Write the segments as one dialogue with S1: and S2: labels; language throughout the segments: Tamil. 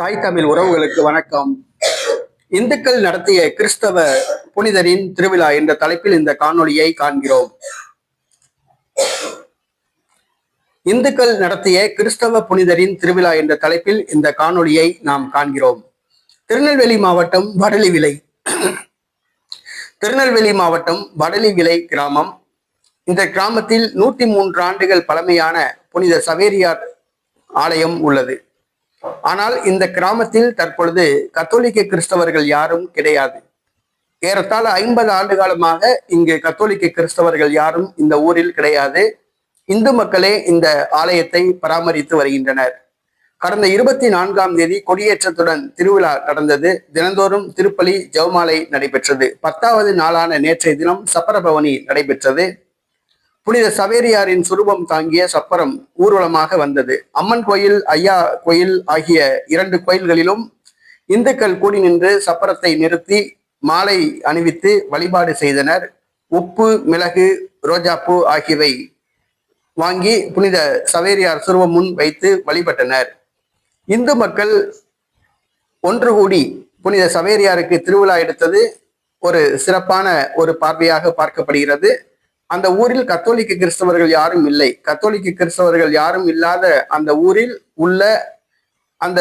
S1: தாய் தமிழ் உறவுகளுக்கு வணக்கம். இந்துக்கள் நடத்திய கிறிஸ்தவ புனிதரின் திருவிழா என்ற தலைப்பில் இந்த காணொளியை காண்கிறோம். இந்துக்கள் நடத்திய கிறிஸ்தவ புனிதரின் திருவிழா என்ற தலைப்பில் இந்த காணொளியை நாம் காண்கிறோம். திருநெல்வேலி மாவட்டம் வடலி விலை திருநெல்வேலி மாவட்டம் வடலி விலை கிராமம். இந்த கிராமத்தில் நூற்றி மூன்று ஆண்டுகள் பழமையான புனித சவேரியார் ஆலயம் உள்ளது. ஆனால் இந்த கிராமத்தில் தற்பொழுது கத்தோலிக்க கிறிஸ்தவர்கள் யாரும் கிடையாது. ஏறத்தாழ ஐம்பது ஆண்டு காலமாக இங்கு கத்தோலிக்க கிறிஸ்தவர்கள் யாரும் இந்த ஊரில் கிடையாது. இந்து மக்களே இந்த ஆலயத்தை பராமரித்து வருகின்றனர். கடந்த இருபத்தி நான்காம் தேதி கொடியேற்றத்துடன் திருவிழா நடந்தது. தினந்தோறும் திருப்பலி ஜெவமாலை நடைபெற்றது. பத்தாவது நாளான நேற்றைய தினம் சப்பரபவனி நடைபெற்றது. புனித சவேரியாரின் சுரூபம் தாங்கிய சப்பரம் ஊர்வலமாக வந்தது. அம்மன் கோயில் ஐயா கோயில் ஆகிய இரண்டு கோயில்களிலும் இந்துக்கள் கூடி நின்று சப்பரத்தை நிறுத்தி மாலை அணிவித்து வழிபாடு செய்தனர். உப்பு மிளகு ரோஜாப்பூ ஆகியவை வாங்கி புனித சவேரியார் சுருவம் முன் வைத்து வழிபட்டனர். இந்து மக்கள் ஒன்று கூடி புனித சவேரியாருக்கு திருவிழா எடுத்தது ஒரு சிறப்பான ஒரு பார்வையாக பார்க்கப்படுகிறது. அந்த ஊரில் கத்தோலிக்க கிறிஸ்தவர்கள் யாரும் இல்லை. கத்தோலிக்க கிறிஸ்தவர்கள் யாரும் இல்லாத அந்த ஊரில் உள்ள அந்த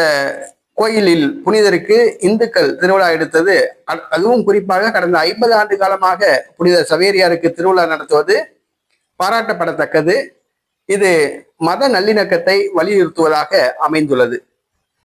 S1: கோயிலில் புனிதருக்கு இந்துக்கள் திருவிழா எடுத்தது. அதுவும் குறிப்பாக கடந்த ஐம்பது ஆண்டு காலமாக புனித சவேரியாருக்கு திருவிழா நடத்துவது பாராட்டப்படத்தக்கது. இது மத நல்லிணக்கத்தை வலியுறுத்துவதாக அமைந்துள்ளது.